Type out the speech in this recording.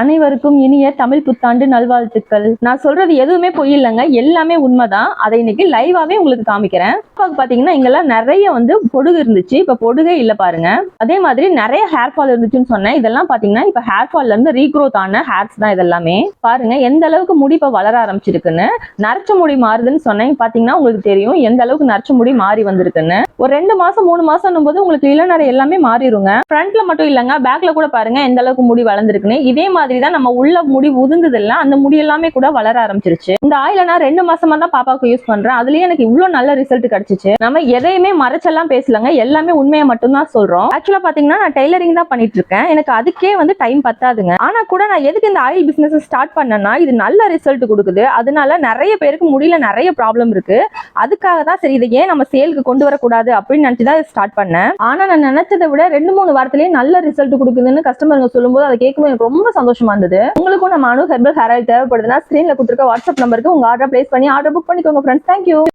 அனைவருக்கும் இனிய தமிழ் புத்தாண்டு நல்வாழ்த்துக்கள். நான் சொல்றது எதுவுமே பொய் இல்லைங்க. எல்லாமே உண்மைதான். அதை இன்னைக்கு லைவாவே உங்களுக்கு காமிக்கிறேன். பாத்தீங்கன்னா இங்கெல்லாம் நிறைய வந்து பொடுகு இருந்துச்சு. இப்ப பொடுகே இல்ல பாருங்க. அதே மாதிரி நிறைய ஹேர் ஃபால் இருந்துச்சுன்னு சொன்னேன். இதெல்லாம் பாத்தீங்கன்னா இப்ப ஹேர் ஃபால்ல இருந்து ரீக்ரோத் ஆன ஹேர்ஸ் தான் இதெல்லாமே. பாருங்க எந்த அளவுக்கு முடி இப்ப வளர ஆரம்பிச்சிருக்குன்னு. நரைச்ச முடி மாறுதுன்னு சொன்னேன். பாத்தீங்கன்னா உங்களுக்கு தெரியும் எந்த அளவுக்கு நரச்ச முடி மாறி வந்திருக்குன்னு. ஒரு ரெண்டு மாசம் மூணு மாசம் போது உங்களுக்கு இளநரை எல்லாமே மாறிடுங்க ஃப்ரண்ட்ல மட்டும் இல்லைங்க. பேக்ல கூட பாருங்க எந்த அளவுக்கு முடி வளர்ந்துருக்குன்னு. இதே மாதிரி மாதிரி தான் நம்ம உள்ள முடி உதிர்ந்ததில்ல அந்த முடி எல்லாமே கூட வளர ஆரம்பிச்சிருச்சு. இந்த ஆயில நான் ரெண்டு மாசமா தான் பாப்பாவுக்கு யூஸ் பண்றேன். அதுலயே எனக்கு இவ்வளவு நல்ல ரிசல்ட் கிடைச்சிச்சு. நம்ம எதையுமே மறைச்செல்லாம் பேசலங்க. எல்லாமே உண்மையை மட்டும்தான் சொல்றோம். ஆக்சுவலா பாத்தீங்கன்னா நான் டெய்லரிங் தான் பண்ணிட்டு இருக்கேன். எனக்கு அதுக்கே வந்து டைம் பத்தாதுங்க. ஆனா கூட நான் எதுக்கு இந்த ஆயில் பிசினஸ் ஸ்டார்ட் பண்ணேன்னா இது நல்ல ரிசல்ட் கொடுக்குது. அதனால நிறைய பேருக்கு முடியல நிறைய ப்ராப்ளம் இருக்கு. அதுக்காக தான் சரி இதை ஏன் நம்ம சேலுக்கு கொண்டு வரக்கூடாது அப்படின்னு நினைச்சு தான் ஸ்டார்ட் பண்ணேன். ஆனா நான் நினைச்சதை விட ரெண்டு மூணு வாரத்திலேயே நல்ல ரிசல்ட் கொடுக்குதுன்னு கஸ்டமருங்க சொல்லும்போது அதை கேட்கும்போது எனக்கு ரொம்ப சந்தோஷமா இருந்தது. உங்களுக்கும் நம்ம அணு ஹெர்பல் ஹேர் ஆயில் தேவைப்படுதுன்னா ஸ்கிரீன்ல கொடுத்துருக்க வாட்ஸ்அப் நம்பருக்கு உங்க ஆர்டர் பிளேஸ் பண்ணி ஆர்டர் புக் பண்ணிக்கோங்க ஃப்ரெண்ட்ஸ் தேங்க்யூ